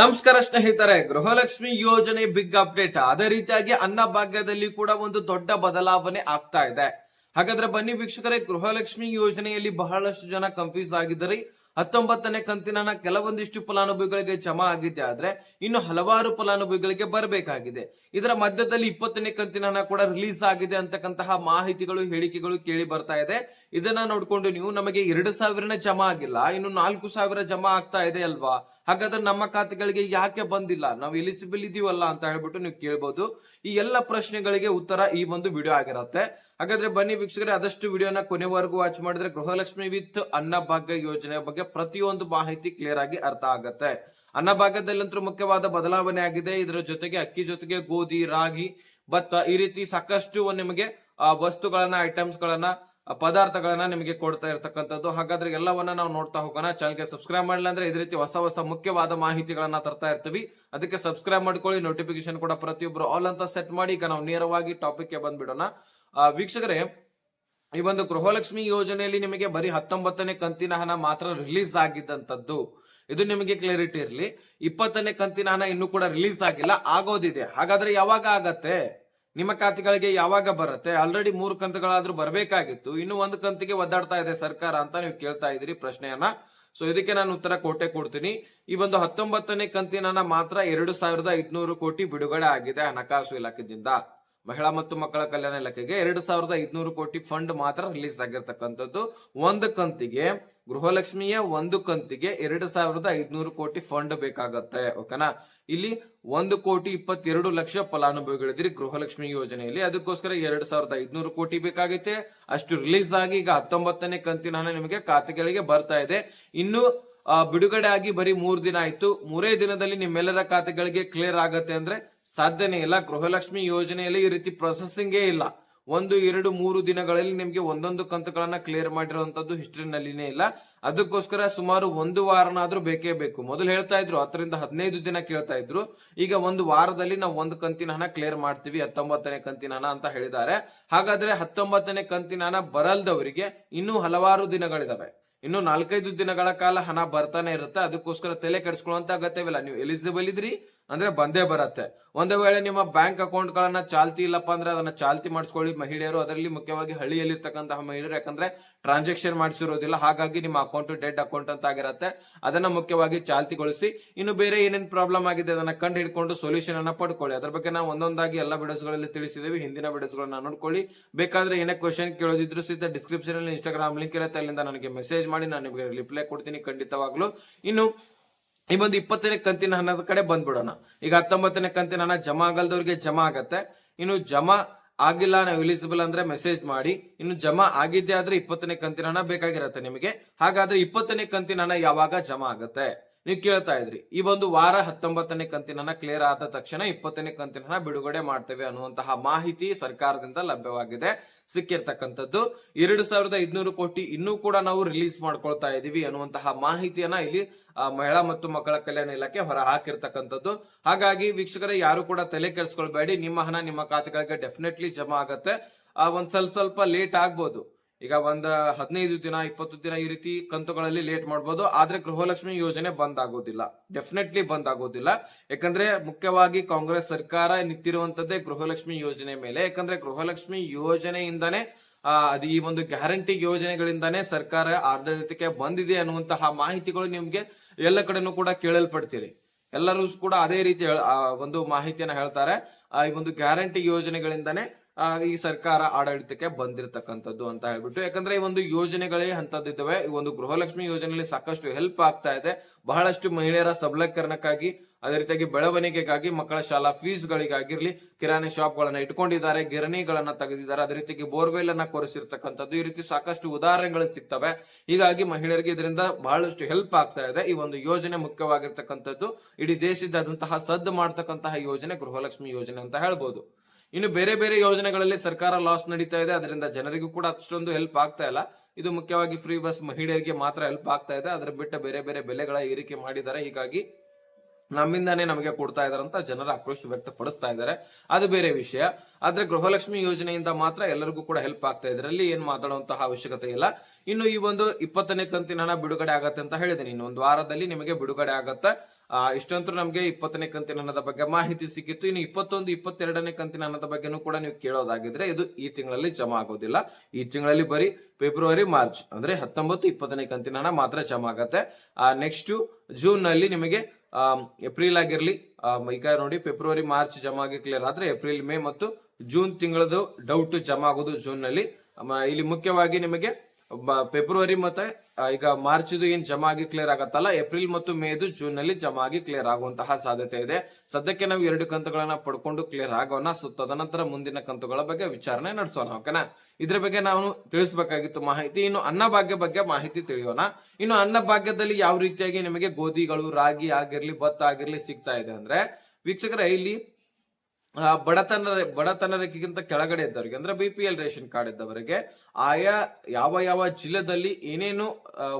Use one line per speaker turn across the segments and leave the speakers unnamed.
ನಮಸ್ಕಾರ ಸ್ನೇಹಿತರೆ, ಗೃಹಲಕ್ಷ್ಮಿ ಯೋಜನೆ ಬಿಗ್ ಅಪ್ಡೇಟ್ ಅದೇ ರೀತಿಯಾಗಿ ಅನ್ನಭಾಗ್ಯದಲ್ಲಿ ಕೂಡ ಒಂದು ದೊಡ್ಡ ಬದಲಾವಣೆ ಆಗ್ತಾ ಇದೆ. ಹಾಗಾದ್ರೆ ಬನ್ನಿ ವೀಕ್ಷಕರೇ, ಗೃಹಲಕ್ಷ್ಮಿ ಯೋಜನೆಯಲ್ಲಿ ಬಹಳಷ್ಟು ಜನ ಕನ್ಫ್ಯೂಸ್ ಆಗಿದ್ದಾರೆ. ಹತ್ತೊಂಬತ್ತನೇ ಕಂತಿನ ಕೆಲವೊಂದಿಷ್ಟು ಫಲಾನುಭವಿಗಳಿಗೆ ಜಮಾ ಆಗಿದೆ ಆದ್ರೆ ಇನ್ನು ಹಲವಾರು ಫಲಾನುಭವಿಗಳಿಗೆ ಬರಬೇಕಾಗಿದೆ. ಇದರ ಮಧ್ಯದಲ್ಲಿ ಇಪ್ಪತ್ತನೇ ಕಂತಿನ ಕೂಡ ರಿಲೀಸ್ ಆಗಿದೆ ಅಂತಕ್ಕಂತಹ ಮಾಹಿತಿಗಳು, ಹೇಳಿಕೆಗಳು ಕೇಳಿ ಬರ್ತಾ ಇದೆ. ಇದನ್ನ ನೋಡ್ಕೊಂಡು ನೀವು ನಮಗೆ ಎರಡು ಸಾವಿರನೇ ಜಮಾ ಆಗಿಲ್ಲ, ಇನ್ನು ನಾಲ್ಕು ಸಾವಿರ ಜಮಾ ಆಗ್ತಾ ಇದೆ ಅಲ್ವಾ? ಹಾಗಾದ್ರೆ ನಮ್ಮ ಖಾತೆಗಳಿಗೆ ಯಾಕೆ ಬಂದಿಲ್ಲ? ನಾವು ಎಲಿಜಿಬಲ್ ಇದೀವಲ್ಲ ಅಂತ ಹೇಳ್ಬಿಟ್ಟು ನೀವು ಕೇಳ್ಬೋದು. ಈ ಎಲ್ಲ ಪ್ರಶ್ನೆಗಳಿಗೆ ಉತ್ತರ ಈ ಒಂದು ವಿಡಿಯೋ ಆಗಿರುತ್ತೆ. ಹಾಗಾದ್ರೆ ಬನ್ನಿ ವೀಕ್ಷಕರೇ, ಆದಷ್ಟು ವಿಡಿಯೋನ ಕೊನೆವರೆಗೂ ವಾಚ್ ಮಾಡಿದ್ರೆ ಗೃಹಲಕ್ಷ್ಮಿ ವಿತ್ ಅನ್ನಭಾಗ್ಯ ಯೋಜನೆ ಬಗ್ಗೆ ಪ್ರತಿಯೊಂದು ಮಾಹಿತಿ ಕ್ಲಿಯರ್ ಆಗಿ ಅರ್ಥ ಆಗತ್ತೆ. ಅನ್ನಭಾಗದಲ್ಲಂತೂ ಮುಖ್ಯವಾದ ಬದಲಾವಣೆ ಆಗಿದೆ. ಇದರ ಜೊತೆಗೆ ಅಕ್ಕಿ ಜೊತೆಗೆ ಗೋಧಿ, ರಾಗಿ, ಭತ್ತ ಈ ರೀತಿ ಸಾಕಷ್ಟು ನಿಮಗೆ ವಸ್ತುಗಳನ್ನ ಐಟಮ್ಸ್ ಗಳನ್ನ ಪದಾರ್ಥಗಳನ್ನ ನಿಮಗೆ ಕೊಡ್ತಾ ಇರ್ತಕ್ಕಂಥದ್ದು. ಹಾಗಾದ್ರೆ ಎಲ್ಲವನ್ನ ನಾವು ನೋಡ್ತಾ ಹೋಗೋಣ. ಚಾನಲ್ಗೆ ಸಬ್ಸ್ಕ್ರೈಬ್ ಮಾಡಲಿಲ್ಲ ಅಂದ್ರೆ ಇದೇ ರೀತಿ ಹೊಸ ಹೊಸ ಮುಖ್ಯವಾದ ಮಾಹಿತಿಗಳನ್ನ ತರ್ತಾ ಇರ್ತೀವಿ. ಅದಕ್ಕೆ ಸಬ್ಸ್ಕ್ರೈಬ್ ಮಾಡ್ಕೊಳ್ಳಿ. ನೋಟಿಫಿಕೇಶನ್ ಕೂಡ ಪ್ರತಿಯೊಬ್ರು ಆಲ್ ಅಂತ ಸೆಟ್ ಮಾಡಿ. ಈಗ ನಾವು ನೇರವಾಗಿ ಟಾಪಿಕ್ಗೆ ಬಂದ್ಬಿಡೋಣ. ವೀಕ್ಷಕರೇ ಈ ಒಂದು ಗೃಹಲಕ್ಷ್ಮಿ ಯೋಜನೆಯಲ್ಲಿ ನಿಮಗೆ ಬರೀ ಹತ್ತೊಂಬತ್ತನೇ ಕಂತಿನ ಹಣ ಮಾತ್ರ ರಿಲೀಸ್ ಆಗಿದ್ದಂಥದ್ದು, ಇದು ನಿಮಗೆ ಕ್ಲಾರಿಟಿ ಇರಲಿ. ಇಪ್ಪತ್ತನೇ ಕಂತಿನ ಹಣ ಇನ್ನೂ ಕೂಡ ರಿಲೀಸ್ ಆಗಿಲ್ಲ, ಆಗೋದಿದೆ. ಹಾಗಾದ್ರೆ ಯಾವಾಗ ಆಗತ್ತೆ? ನಿಮ್ಮ ಖಾತೆಗಳಿಗೆ ಯಾವಾಗ ಬರುತ್ತೆ? ಆಲ್ರೆಡಿ ಮೂರು ಕಂತುಗಳಾದ್ರೂ ಬರಬೇಕಾಗಿತ್ತು. ಇನ್ನು ಒಂದು ಕಂತಿಗೆ ಒದ್ದಾಡ್ತಾ ಇದೆ ಸರ್ಕಾರ ಅಂತ ನೀವು ಕೇಳ್ತಾ ಇದ್ದೀರಿ ಪ್ರಶ್ನೆಯನ್ನ. ಸೊ ಇದಕ್ಕೆ ನಾನು ಉತ್ತರ ಕೋಟೆ ಕೊಡ್ತೀನಿ. ಈ ಒಂದು ಹತ್ತೊಂಬತ್ತನೇ ಕಂತಿನ ಹಣ ಮಾತ್ರ ಎರಡು ಸಾವಿರದ ಐದ್ನೂರು ಕೋಟಿ ಬಿಡುಗಡೆ ಆಗಿದೆ ಹಣಕಾಸು ಇಲಾಖೆಯಿಂದ. ಮಹಿಳಾ ಮತ್ತು ಮಕ್ಕಳ ಕಲ್ಯಾಣ ಇಲಾಖೆಗೆ ಎರಡು ಸಾವಿರದ ಐದ್ನೂರು ಕೋಟಿ ಫಂಡ್ ಮಾತ್ರ ರಿಲೀಸ್ ಆಗಿರ್ತಕ್ಕಂಥದ್ದು. ಒಂದು ಕಂತಿಗೆ, ಗೃಹಲಕ್ಷ್ಮಿಯ ಒಂದು ಕಂತಿಗೆ ಎರಡು ಸಾವಿರದ ಐದ್ನೂರು ಕೋಟಿ ಫಂಡ್ ಬೇಕಾಗತ್ತೆ, ಓಕೆನಾ? ಇಲ್ಲಿ ಒಂದು ಕೋಟಿ ಇಪ್ಪತ್ತೆರಡು ಲಕ್ಷ ಫಲಾನುಭವಿಗಳಿದ್ರಿ ಗೃಹಲಕ್ಷ್ಮಿ ಯೋಜನೆಯಲ್ಲಿ. ಅದಕ್ಕೋಸ್ಕರ ಎರಡು ಸಾವಿರದ ಐದ್ನೂರು ಕೋಟಿ ಬೇಕಾಗೈತೆ. ಅಷ್ಟು ರಿಲೀಸ್ ಆಗಿ ಈಗ ಹತ್ತೊಂಬತ್ತನೇ ಕಂತಿನ ಹಣ ನಿಮಗೆ ಖಾತೆಗಳಿಗೆ ಬರ್ತಾ ಇದೆ. ಇನ್ನು ಬಿಡುಗಡೆ ಆಗಿ ಬರೀ ಮೂರ್ ದಿನ ಆಯ್ತು. ಮೂರೇ ದಿನದಲ್ಲಿ ನಿಮ್ಮೆಲ್ಲರ ಖಾತೆಗಳಿಗೆ ಕ್ಲಿಯರ್ ಆಗತ್ತೆ ಅಂದ್ರೆ ಸಾಧ್ಯನೇ ಇಲ್ಲ. ಗೃಹಲಕ್ಷ್ಮಿ ಯೋಜನೆಯಲ್ಲಿ ಈ ರೀತಿ ಪ್ರೊಸೆಸಿಂಗೇ ಇಲ್ಲ. ಒಂದು, ಎರಡು, ಮೂರು ದಿನಗಳಲ್ಲಿ ನಿಮಗೆ ಒಂದೊಂದು ಕಂತುಗಳನ್ನ ಕ್ಲಿಯರ್ ಮಾಡಿರುವಂತದ್ದು ಹಿಸ್ಟ್ರಿನಲ್ಲಿನೇ ಇಲ್ಲ. ಅದಕ್ಕೋಸ್ಕರ ಸುಮಾರು ಒಂದು ವಾರನಾದ್ರೂ ಬೇಕೇ ಬೇಕು. ಮೊದಲು ಹೇಳ್ತಾ ಇದ್ರು, ಹತ್ತರಿಂದ ಹದಿನೈದು ದಿನ ಕೇಳ್ತಾ ಇದ್ರು. ಈಗ ಒಂದು ವಾರದಲ್ಲಿ ನಾವು ಒಂದು ಕಂತಿನ ಹಣ ಕ್ಲಿಯರ್ ಮಾಡ್ತೀವಿ, ಹತ್ತೊಂಬತ್ತನೇ ಕಂತಿನ ಹಣ ಅಂತ ಹೇಳಿದ್ದಾರೆ. ಹಾಗಾದ್ರೆ ಹತ್ತೊಂಬತ್ತನೇ ಕಂತಿನ ಹಣ ಬರಲ್ದವರಿಗೆ ಇನ್ನೂ ಹಲವಾರು ದಿನಗಳಿದಾವೆ. ಇನ್ನು ನಾಲ್ಕೈದು ದಿನಗಳ ಕಾಲ ಹಣ ಬರ್ತಾನೆ ಇರುತ್ತೆ. ಅದಕ್ಕೋಸ್ಕರ ತಲೆ ಕೆಡಿಸ್ಕೊಳ್ಳುವಂತ ಅಗತ್ಯವಿಲ್ಲ. ನೀವು ಎಲಿಜಿಬಲ್ ಇದ್ರಿ ಅಂದ್ರೆ ಬಂದೇ ಬರತ್ತೆ. ಒಂದು ವೇಳೆ ನಿಮ್ಮ ಬ್ಯಾಂಕ್ ಅಕೌಂಟ್ ಗಳನ್ನ ಚಾಲ್ತಿ ಇಲ್ಲಪ್ಪ ಅಂದ್ರೆ ಅದನ್ನ ಚಾಲ್ತಿ ಮಾಡಿಸ್ಕೊಳ್ಳಿ. ಮಹಿಳೆಯರು ಅದರಲ್ಲಿ ಮುಖ್ಯವಾಗಿ ಹಳ್ಳಿಯಲ್ಲಿರ್ತಕ್ಕಂತಹ ಮಹಿಳೆಯರು, ಯಾಕಂದ್ರೆ ಟ್ರಾನ್ಸಾಕ್ಷನ್ ಮಾಡಿಸಿರೋದಿಲ್ಲ. ಹಾಗಾಗಿ ನಿಮ್ಮ ಅಕೌಂಟ್ ಡೆಡ್ ಅಕೌಂಟ್ ಅಂತ ಆಗಿರತ್ತೆ. ಅದನ್ನ ಮುಖ್ಯವಾಗಿ ಚಾಲ್ತಿಗೊಳಿಸಿ. ಇನ್ನು ಬೇರೆ ಏನೇನು ಪ್ರಾಬ್ಲಮ್ ಆಗಿದೆ ಅದನ್ನ ಕಂಡು ಹಿಡ್ಕೊಂಡು ಸೊಲ್ಯೂಷನ್ ಅನ್ನ ಪಡ್ಕೊಳ್ಳಿ. ಅದ್ರ ಬಗ್ಗೆ ನಾವು ಒಂದೊಂದಾಗಿ ಎಲ್ಲ ವಿಡಿಯೋಸ್ಗಳಲ್ಲಿ ತಿಳಿಸಿದ್ದೇವೆ ಹಿಂದಿನ ವಿಡಿಯೋಸ್ ಗಳನ್ನ ನೋಡ್ಕೊಳ್ಳಿ. ಬೇಕಾದ್ರೆ ಏನೇ ಕ್ವಶನ್ ಕೇಳೋದಿದ್ರು ಸಹಿತ ಡಿಸ್ಕ್ರಿಪ್ಷನ್ ಅಲ್ಲಿ ಇನ್ಸ್ಟಾಗ್ರಾಮ್ ಲಿಂಕ್ ಇರುತ್ತೆ. ಅಲ್ಲಿಂದ ನನಗೆ ಮೆಸೇಜ್ ಮಾಡಿ, ನಾನು ನಿಮಗೆ ರಿಪ್ಲೈ ಕೊಡ್ತೀನಿ ಖಂಡಿತವಾಗ್ಲು. ಇನ್ನು ಈ ಒಂದು ಇಪ್ಪತ್ತನೇ ಕಂತಿನ ಹಣದ ಕಡೆ ಬಂದ್ಬಿಡೋಣ. ಈಗ ಹತ್ತೊಂಬತ್ತನೇ ಕಂತಿನ ಹಣ ಜಮಾ ಆಗಲ್ದವ್ರಿಗೆ ಜಮಾ ಆಗತ್ತೆ. ಇನ್ನು ಜಮಾ ಆಗಿಲ್ಲ, ನಾವು ಎಲಿಜಿಬಲ್ ಅಂದ್ರೆ ಮೆಸೇಜ್ ಮಾಡಿ. ಇನ್ನು ಜಮಾ ಆಗಿದ್ದೆ ಆದ್ರೆ ಇಪ್ಪತ್ತನೇ ಕಂತಿನ ಹಣ ಬೇಕಾಗಿರತ್ತೆ ನಿಮಗೆ. ಹಾಗಾದ್ರೆ ಇಪ್ಪತ್ತನೇ ಕಂತಿನ ಹಣ ಯಾವಾಗ ಜಮಾ ಆಗತ್ತೆ? ನೀವು ಕೇಳ್ತಾ ಇದ್ರಿ, ಈ ಒಂದು ವಾರ ಹತ್ತೊಂಬತ್ತನೇ ಕಂತಿನ ಕ್ಲಿಯರ್ ಆದ ತಕ್ಷಣ ಇಪ್ಪತ್ತನೇ ಕಂತಿನ ಬಿಡುಗಡೆ ಮಾಡ್ತೇವೆ ಅನ್ನುವಂತಹ ಮಾಹಿತಿ ಸರ್ಕಾರದಿಂದ ಲಭ್ಯವಾಗಿದೆ. ಸಿಕ್ಕಿರ್ತಕ್ಕಂಥದ್ದು, ಎರಡು ಸಾವಿರದ ಐದ್ನೂರು ಕೋಟಿ ಇನ್ನೂ ಕೂಡ ನಾವು ರಿಲೀಸ್ ಮಾಡ್ಕೊಳ್ತಾ ಇದೀವಿ ಅನ್ನುವಂತಹ ಮಾಹಿತಿಯನ್ನ ಇಲ್ಲಿ ಮಹಿಳಾ ಮತ್ತು ಮಕ್ಕಳ ಕಲ್ಯಾಣ ಇಲಾಖೆ ಹೊರ ಹಾಕಿರ್ತಕ್ಕಂಥದ್ದು ಹಾಗಾಗಿ ವೀಕ್ಷಕರ, ಯಾರು ಕೂಡ ತಲೆ ಕೆಡಿಸ್ಕೊಳ್ಬೇಡಿ, ನಿಮ್ಮ ಹಣ ನಿಮ್ಮ ಖಾತೆಗಳಿಗೆ ಡೆಫಿನೆಟ್ಲಿ ಜಮಾ ಆಗತ್ತೆ. ಆ, ಒಂದ್ ಸ್ವಲ್ಪ ಸ್ವಲ್ಪ ಲೇಟ್ ಆಗ್ಬೋದು. ಈಗ ಒಂದ್ ಹದಿನೈದು ದಿನ, ಇಪ್ಪತ್ತು ದಿನ ಈ ರೀತಿ ಕಂತುಗಳಲ್ಲಿ ಲೇಟ್ ಮಾಡ್ಬೋದು. ಆದ್ರೆ ಗೃಹಲಕ್ಷ್ಮಿ ಯೋಜನೆ ಬಂದ್ ಆಗೋದಿಲ್ಲ. ಡೆಫಿನೆಟ್ಲಿ ಬಂದ್ ಆಗೋದಿಲ್ಲ. ಯಾಕಂದ್ರೆ ಮುಖ್ಯವಾಗಿ ಕಾಂಗ್ರೆಸ್ ಸರ್ಕಾರ ನಿಂತಿರುವಂತದ್ದೇ ಗೃಹಲಕ್ಷ್ಮಿ ಯೋಜನೆ ಮೇಲೆ. ಯಾಕಂದ್ರೆ ಗೃಹಲಕ್ಷ್ಮಿ ಯೋಜನೆಯಿಂದಾನೇ ಅದು ಈ ಒಂದು ಗ್ಯಾರಂಟಿ ಯೋಜನೆಗಳಿಂದಾನೇ ಸರ್ಕಾರ ಆಡಳಿತಕ್ಕೆ ಬಂದಿದೆ ಅನ್ನುವಂತಹ ಮಾಹಿತಿಗಳು ನಿಮ್ಗೆ ಎಲ್ಲ ಕಡೆನೂ ಕೂಡ ಕೇಳಲ್ಪಡ್ತೀರಿ. ಎಲ್ಲರೂ ಕೂಡ ಅದೇ ರೀತಿ ಒಂದು ಮಾಹಿತಿಯನ್ನ ಹೇಳ್ತಾರೆ. ಈ ಒಂದು ಗ್ಯಾರಂಟಿ ಯೋಜನೆಗಳಿಂದಾನೇ ಈ ಸರ್ಕಾರ ಆಡಳಿತಕ್ಕೆ ಬಂದಿರತಕ್ಕಂಥದ್ದು ಅಂತ ಹೇಳ್ಬಿಟ್ಟು. ಯಾಕಂದ್ರೆ ಈ ಒಂದು ಯೋಜನೆಗಳೇ ಅಂತದ್ದಿದ್ದಾವೆ ಈ ಒಂದು ಗೃಹಲಕ್ಷ್ಮಿ ಯೋಜನೆಯಲ್ಲಿ ಸಾಕಷ್ಟು ಹೆಲ್ಪ್ ಆಗ್ತಾ ಇದೆ. ಬಹಳಷ್ಟು ಮಹಿಳೆಯರ ಸಬಲೀಕರಣಕ್ಕಾಗಿ, ಅದೇ ರೀತಿಯಾಗಿ ಬೆಳವಣಿಗೆಗಾಗಿ, ಮಕ್ಕಳ ಶಾಲಾ ಫೀಸ್ ಗಳಿಗಾಗಿರ್ಲಿ, ಕಿರಾಣಿ ಶಾಪ್ ಗಳನ್ನ ಇಟ್ಕೊಂಡಿದ್ದಾರೆ, ಗಿರಣಿಗಳನ್ನ ತೆಗೆದಿದ್ದಾರೆ, ಅದೇ ರೀತಿಯಾಗಿ ಬೋರ್ವೆಲ್ ಅನ್ನ ಕೊರೆಸಿರ್ತಕ್ಕಂಥದ್ದು ಈ ರೀತಿ ಸಾಕಷ್ಟು ಉದಾಹರಣೆಗಳು ಸಿಗ್ತವೆ. ಹೀಗಾಗಿ ಮಹಿಳೆಯರಿಗೆ ಇದರಿಂದ ಬಹಳಷ್ಟು ಹೆಲ್ಪ್ ಆಗ್ತಾ ಇದೆ. ಈ ಒಂದು ಯೋಜನೆ ಮುಖ್ಯವಾಗಿರ್ತಕ್ಕಂಥದ್ದು. ಇಡೀ ದೇಶದಾದಂತಹ ಸದ್ದು ಮಾಡ್ತಕ್ಕಂತಹ ಯೋಜನೆ ಗೃಹಲಕ್ಷ್ಮಿ ಯೋಜನೆ ಅಂತ ಹೇಳ್ಬೋದು. ಇನ್ನು ಬೇರೆ ಬೇರೆ ಯೋಜನೆಗಳಲ್ಲಿ ಸರ್ಕಾರ ಲಾಸ್ ನಡೀತಾ ಇದೆ. ಅದರಿಂದ ಜನರಿಗೂ ಕೂಡ ಅಷ್ಟೊಂದು ಹೆಲ್ಪ್ ಆಗ್ತಾ ಇಲ್ಲ. ಇದು ಮುಖ್ಯವಾಗಿ ಫ್ರೀ ಬಸ್ ಮಹಿಳೆಯರಿಗೆ ಮಾತ್ರ ಹೆಲ್ಪ್ ಆಗ್ತಾ ಇದೆ. ಅದ್ರ ಬಿಟ್ಟ ಬೇರೆ ಬೇರೆ ಬೆಲೆಗಳ ಏರಿಕೆ ಮಾಡಿದ್ದಾರೆ. ಹೀಗಾಗಿ ನಮ್ಮಿಂದಾನೇ ನಮಗೆ ಕೊಡ್ತಾ ಇದಾರೆ ಅಂತ ಜನರ ಆಕ್ರೋಶ ವ್ಯಕ್ತಪಡಿಸ್ತಾ ಇದ್ದಾರೆ. ಅದು ಬೇರೆ ವಿಷಯ. ಆದ್ರೆ ಗೃಹಲಕ್ಷ್ಮಿ ಯೋಜನೆಯಿಂದ ಮಾತ್ರ ಎಲ್ಲರಿಗೂ ಕೂಡ ಹೆಲ್ಪ್ ಆಗ್ತಾ ಇದೆ. ಇದರಲ್ಲಿ ಏನ್ ಮಾತಾಡುವಂತಹ ಅವಶ್ಯಕತೆ ಇಲ್ಲ. ಇನ್ನು ಈ ಒಂದು ಇಪ್ಪತ್ತನೇ ಕಂತಿನ ಹಣ ಬಿಡುಗಡೆ ಆಗತ್ತೆ ಅಂತ ಹೇಳಿದ್ದೀನಿ. ಇನ್ನು ಒಂದು ವಾರದಲ್ಲಿ ನಿಮಗೆ ಬಿಡುಗಡೆ ಆಗತ್ತೆ. ಇಷ್ಟಂತೂ ನಮ್ಗೆ ಇಪ್ಪತ್ತನೇ ಕಂತಿನ ಹಣದ ಬಗ್ಗೆ ಮಾಹಿತಿ ಸಿಕ್ಕಿತ್ತು. ಇನ್ನು ಇಪ್ಪತ್ತೊಂದು, ಇಪ್ಪತ್ತೆರಡನೇ ಕಂತಿನ ಹಣದ ಬಗ್ಗೆನೂ ಕೂಡ ನೀವು ಕೇಳೋದಾಗಿದ್ರೆ ಇದು ಈ ತಿಂಗಳಲ್ಲಿ ಜಮಾ ಆಗೋದಿಲ್ಲ. ಈ ತಿಂಗಳಲ್ಲಿ ಬರೀ ಫೆಬ್ರವರಿ, ಮಾರ್ಚ್ ಅಂದ್ರೆ ಹತ್ತೊಂಬತ್ತು, ಇಪ್ಪತ್ತನೇ ಕಂತಿನ ಹಣ ಮಾತ್ರ ಜಮಾ ಆಗತ್ತೆ. ನೆಕ್ಸ್ಟ್ ಜೂನ್ನಲ್ಲಿ ನಿಮಗೆ ಏಪ್ರಿಲ್ ಆಗಿರ್ಲಿ ಈಗ ನೋಡಿ ಫೆಬ್ರವರಿ, ಮಾರ್ಚ್ ಜಮಾ ಆಗಿ ಕ್ಲಿಯರ್ ಆದ್ರೆ ಏಪ್ರಿಲ್, ಮೇ ಮತ್ತು ಜೂನ್ ತಿಂಗಳದು ಡೌಟ್ ಜಮಾ ಆಗೋದು ಜೂನ್ನಲ್ಲಿ ಇಲ್ಲಿ ಮುಖ್ಯವಾಗಿ ನಿಮಗೆ ಫೆಬ್ರವರಿ ಮತ್ತೆ ಈಗ ಮಾರ್ಚ್ ಏನ್ ಜಮಾ ಆಗಿ ಕ್ಲಿಯರ್ ಆಗತ್ತಲ್ಲ, ಏಪ್ರಿಲ್ ಮತ್ತು ಮೇದು ಜೂನ್ನಲ್ಲಿ ಜಮಾ ಆಗಿ ಕ್ಲಿಯರ್ ಆಗುವಂತಹ ಸಾಧ್ಯತೆ ಇದೆ. ಸದ್ಯಕ್ಕೆ ನಾವು ಎರಡು ಕಂತುಗಳನ್ನ ಪಡ್ಕೊಂಡು ಕ್ಲಿಯರ್ ಆಗೋಣ. ಸೊ, ತದನಂತರ ಮುಂದಿನ ಕಂತುಗಳ ಬಗ್ಗೆ ವಿಚಾರಣೆ ನಡೆಸೋಣ ಓಕೆನಾ ಇದ್ರ ಬಗ್ಗೆ ನಾವು ತಿಳಿಸಬೇಕಾಗಿತ್ತು ಮಾಹಿತಿ. ಇನ್ನು ಅನ್ನಭಾಗ್ಯ ಬಗ್ಗೆ ಮಾಹಿತಿ ತಿಳಿಯೋಣ. ಇನ್ನು ಅನ್ನಭಾಗ್ಯದಲ್ಲಿ ಯಾವ ರೀತಿಯಾಗಿ ನಿಮಗೆ ಗೋಧಿಗಳು, ರಾಗಿ ಆಗಿರ್ಲಿ, ಭತ್ತ ಆಗಿರ್ಲಿ ಸಿಗ್ತಾ ಇದೆ ಅಂದ್ರೆ, ವೀಕ್ಷಕರ, ಇಲ್ಲಿ ಬಡತನ ಬಡತನ ರೇಖೆಗಿಂತ ಕೆಳಗಡೆ ಇದ್ದವರಿಗೆ, ಅಂದ್ರೆ B P L ration card ಇದ್ದವರಿಗೆ, ಆಯಾ, ಯಾವ ಯಾವ ಜಿಲ್ಲೆದಲ್ಲಿ ಏನೇನು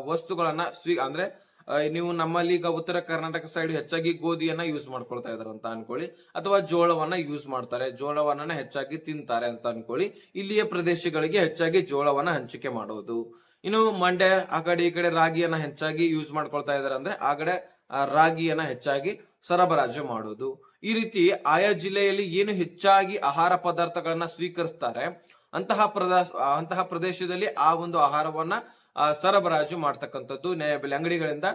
ವಸ್ತುಗಳನ್ನ ಸ್ವೀ, ಅಂದ್ರೆ ನೀವು ನಮ್ಮಲ್ಲಿ ಈಗ ಉತ್ತರ ಕರ್ನಾಟಕ ಸೈಡ್ ಹೆಚ್ಚಾಗಿ ಗೋಧಿಯನ್ನ ಯೂಸ್ ಮಾಡ್ಕೊಳ್ತಾ ಇದಾರೆ ಅಂತ ಅನ್ಕೊಳ್ಳಿ, ಅಥವಾ ಜೋಳವನ್ನ ಯೂಸ್ ಮಾಡ್ತಾರೆ ಜೋಳವನ್ನ ಹೆಚ್ಚಾಗಿ ತಿಂತಾರೆ ಅಂತ ಅನ್ಕೊಳ್ಳಿ, ಇಲ್ಲಿಯ ಪ್ರದೇಶಗಳಿಗೆ ಹೆಚ್ಚಾಗಿ ಜೋಳವನ್ನ ಹಂಚಿಕೆ ಮಾಡೋದು. ಇನ್ನು ಮಂಡ್ಯ, ಆ ಕಡೆ, ಈ ಕಡೆ ರಾಗಿಯನ್ನ ಹೆಚ್ಚಾಗಿ ಯೂಸ್ ಮಾಡ್ಕೊಳ್ತಾ ಇದಾರೆ ಅಂದ್ರೆ, ಆ ಕಡೆ ರಾಗಿಯನ್ನ ಹೆಚ್ಚಾಗಿ ಸರಬರಾಜು ಮಾಡೋದು. ಈ ರೀತಿ ಆಯಾ ಜಿಲ್ಲೆಯಲ್ಲಿ ಏನು ಹೆಚ್ಚಾಗಿ ಆಹಾರ ಪದಾರ್ಥಗಳನ್ನ ಸ್ವೀಕರಿಸ್ತಾರೆ, ಅಂತಹ ಪ್ರದೇಶ ಅಂತಹ ಪ್ರದೇಶದಲ್ಲಿ ಆ ಒಂದು ಆಹಾರವನ್ನ ಸರಬರಾಜು ಮಾಡ್ತಕ್ಕಂಥದ್ದು ನ್ಯಾಯಬೆಲೆ ಅಂಗಡಿಗಳಿಂದ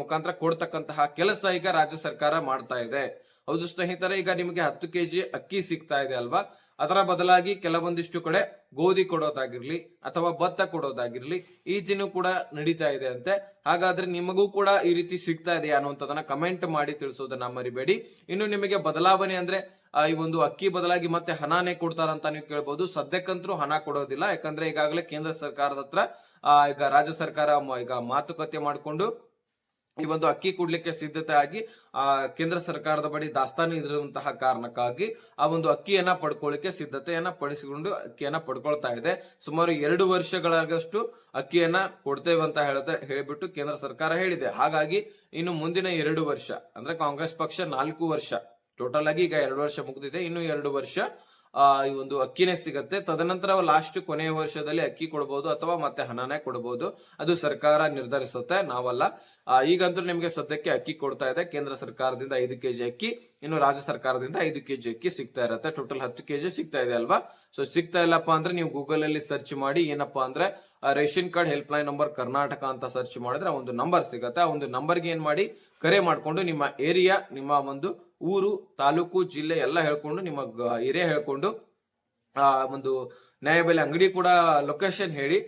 ಮುಖಾಂತರ ಕೊಡ್ತಕ್ಕಂತಹ ಕೆಲಸ ಈಗ ರಾಜ್ಯ ಸರ್ಕಾರ ಮಾಡ್ತಾ ಇದೆ. ಹೌದು ಸ್ನೇಹಿತರೆ, ಈಗ ನಿಮಗೆ ಹತ್ತು ಕೆಜಿ ಅಕ್ಕಿ ಸಿಗ್ತಾ ಇದೆ ಅಲ್ವಾ? ಅದರ ಬದಲಾಗಿ ಕೆಲವೊಂದಿಷ್ಟು ಕಡೆ ಗೋಧಿ ಕೊಡೋದಾಗಿರ್ಲಿ ಅಥವಾ ಭತ್ತ ಕೊಡೋದಾಗಿರ್ಲಿ ಈಜಿನೂ ಕೂಡ ನಡೀತಾ ಇದೆ ಅಂತೆ. ಹಾಗಾದ್ರೆ ನಿಮಗೂ ಕೂಡ ಈ ರೀತಿ ಸಿಗ್ತಾ ಇದೆಯಾ ಅನ್ನುವಂಥದ್ದನ್ನ ಕಮೆಂಟ್ ಮಾಡಿ ತಿಳಿಸೋದನ್ನ ಮರಿಬೇಡಿ. ಇನ್ನು ನಿಮಗೆ ಬದಲಾವಣೆ ಅಂದ್ರೆ ಈ ಒಂದು ಅಕ್ಕಿ ಬದಲಾಗಿ ಮತ್ತೆ ಹಣನೇ ಕೊಡ್ತಾರಂತ ನೀವು ಕೇಳ್ಬೋದು. ಸದ್ಯಕ್ಕಂತರೂ ಹಣ ಕೊಡೋದಿಲ್ಲ. ಯಾಕಂದ್ರೆ ಈಗಾಗಲೇ ಕೇಂದ್ರ ಸರ್ಕಾರದ ಹತ್ರ ಈಗ ರಾಜ್ಯ ಸರ್ಕಾರ ಈಗ ಮಾತುಕತೆ ಮಾಡಿಕೊಂಡು ಈ ಒಂದು ಅಕ್ಕಿ ಕೊಡ್ಲಿಕ್ಕೆ ಸಿದ್ಧತೆ ಆಗಿ ಆ, ಕೇಂದ್ರ ಸರ್ಕಾರದ ಬಳಿ ದಾಸ್ತಾನು ಇರುವಂತಹ ಕಾರಣಕ್ಕಾಗಿ ಆ ಒಂದು ಅಕ್ಕಿಯನ್ನ ಪಡ್ಕೊಳ್ಳಿಕ್ಕೆ ಸಿದ್ಧತೆಯನ್ನ ಪಡಿಸಿಕೊಂಡು ಅಕ್ಕಿಯನ್ನ ಪಡ್ಕೊಳ್ತಾ ಇದೆ. ಸುಮಾರು ಎರಡು ವರ್ಷಗಳಾಗಷ್ಟು ಅಕ್ಕಿಯನ್ನ ಕೊಡ್ತೇವೆ ಅಂತ ಹೇಳದೆ, ಹೇಳಿಬಿಟ್ಟು ಕೇಂದ್ರ ಸರ್ಕಾರ ಹೇಳಿದೆ. ಹಾಗಾಗಿ ಇನ್ನು ಮುಂದಿನ ಎರಡು ವರ್ಷ, ಅಂದ್ರೆ ಕಾಂಗ್ರೆಸ್ ಪಕ್ಷ ನಾಲ್ಕು ವರ್ಷ, ಟೋಟಲ್ ಆಗಿ ಈಗ ಎರಡು ವರ್ಷ ಮುಗಿದಿದೆ. ಇನ್ನು ಎರಡು ವರ್ಷ ಆ, ಈ ಒಂದು ಅಕ್ಕಿನೇ ಸಿಗತ್ತೆ. ತದನಂತರ ಲಾಸ್ಟ್ ಕೊನೆಯ ವರ್ಷದಲ್ಲಿ ಅಕ್ಕಿ ಕೊಡಬಹುದು ಅಥವಾ ಮತ್ತೆ ಹಣನೇ ಕೊಡಬಹುದು ಅದು ಸರ್ಕಾರ ನಿರ್ಧರಿಸುತ್ತೆ, ನಾವಲ್ಲ. ಈಗಂತೂ ನಿಮಗೆ ಸದ್ಯಕ್ಕೆ ಅಕ್ಕಿ ಕೊಡ್ತಾ ಇದೆ. ಕೇಂದ್ರ ಸರ್ಕಾರದಿಂದ ಐದು ಕೆಜಿ ಅಕ್ಕಿ, ಇನ್ನು ರಾಜ್ಯ ಸರ್ಕಾರದಿಂದ ಐದು ಕೆಜಿ ಅಕ್ಕಿ ಸಿಗ್ತಾ ಇರತ್ತೆ. ಟೋಟಲ್ ಹತ್ತು ಕೆಜಿ ಸಿಗ್ತಾ ಇದೆ ಅಲ್ವಾ? ಸೊ ಸಿಗ್ತಾ ಇಲ್ಲಪ್ಪ ಅಂದ್ರೆ ನೀವು ಗೂಗಲ್ ಅಲ್ಲಿ ಸರ್ಚ್ ಮಾಡಿ ಏನಪ್ಪಾ ಅಂದ್ರೆ ration card helpline number Karnataka ಅಂತ ಸರ್ಚ್ ಮಾಡಿದ್ರೆ ಒಂದು ನಂಬರ್ ಸಿಗುತ್ತೆ. ಆ ಒಂದು ನಂಬರ್ಗೆ ಏನ್ ಮಾಡಿ? ಕರೆ ಮಾಡಿಕೊಂಡು ನಿಮ್ಮ ಏರಿಯಾ, ನಿಮ್ಮ ಒಂದು ಊರು, ತಾಲೂಕು, ಜಿಲ್ಲೆ ಎಲ್ಲ ಹೇಳ್ಕೊಂಡು ನಿಮ್ಮ ಏರಿಯಾ ಹೇಳ್ಕೊಂಡು ಆ ಒಂದು ನ್ಯಾಯಬೆಲೆ ಅಂಗಡಿ ಕೂಡ ಲೊಕೇಶನ್ ಹೇಳಿ,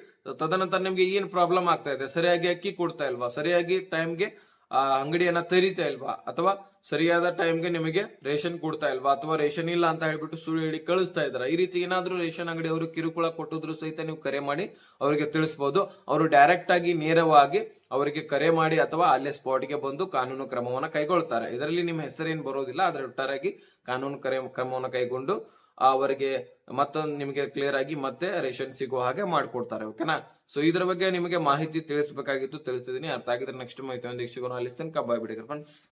ತದನಂತರ ನಿಮ್ಗೆ ಏನ್ ಪ್ರಾಬ್ಲಮ್ ಆಗ್ತಾ ಇದೆ? ಸರಿಯಾಗಿ ಅಕ್ಕಿ ಕೊಡ್ತಾ ಇಲ್ವಾ? ಸರಿಯಾಗಿ ಟೈಮ್ಗೆ ಆ ಅಂಗಡಿಯನ್ನ ತೆರೀತಾ ಇಲ್ವಾ? ಅಥವಾ ಸರಿಯಾದ ಟೈಮ್ಗೆ ನಿಮಗೆ ರೇಷನ್ ಕೊಡ್ತಾ ಇಲ್ವಾ? ಅಥವಾ ರೇಷನ್ ಇಲ್ಲ ಅಂತ ಹೇಳ್ಬಿಟ್ಟು ಸುಳ್ಳು ಹೇಳಿ ಕಳಿಸ್ತಾ ಇದಾರೆ ಈ ರೀತಿ ಏನಾದ್ರೂ ರೇಷನ್ ಅಂಗಡಿ ಅವರು ಕಿರುಕುಳ ಕೊಟ್ಟಿದ್ರು ಸಹಿತ ನೀವು ಕರೆ ಮಾಡಿ ಅವರಿಗೆ ತಿಳಿಸಬಹುದು ಅವರು ಡೈರೆಕ್ಟ್ ಆಗಿ ನೇರವಾಗಿ ಅವರಿಗೆ ಕರೆ ಮಾಡಿ ಅಥವಾ ಅಲ್ಲೇ ಸ್ಪಾಟ್ಗೆ ಬಂದು ಕಾನೂನು ಕ್ರಮವನ್ನ ಕೈಗೊಳ್ತಾರೆ. ಇದರಲ್ಲಿ ನಿಮ್ಮ ಹೆಸರೇನು ಬರೋದಿಲ್ಲ. ಅದರ ಒಟ್ಟಾರಾಗಿ ಕಾನೂನು ಕರೆ, ಕ್ರಮವನ್ನು ಕೈಗೊಂಡು ಅವರಿಗೆ ಮತ್ತೊಂದು ನಿಮಗೆ ಕ್ಲಿಯರ್ ಆಗಿ ಮತ್ತೆ ರೇಷನ್ ಸಿಗೋ ಹಾಗೆ ಮಾಡ್ಕೊಡ್ತಾರೆ ಓಕೆನಾ ಸೊ ಇದ್ರ ಬಗ್ಗೆ ನಿಮಗೆ ಮಾಹಿತಿ ತಿಳಿಸಬೇಕಾಗಿತ್ತು, ತಿಳಿಸಿದೀನಿ. ಅರ್ಥ ಆಗಿದ್ರೆ ನೆಕ್ಸ್ಟ್ ಮಾಹಿತಿ ಒಂದು ಸಿಗೋಣ. ಅಲ್ಲಿ ತನಕ ಬಾಯ್ ಬಿಡಿ ಫ್ರೆಂಡ್ಸ್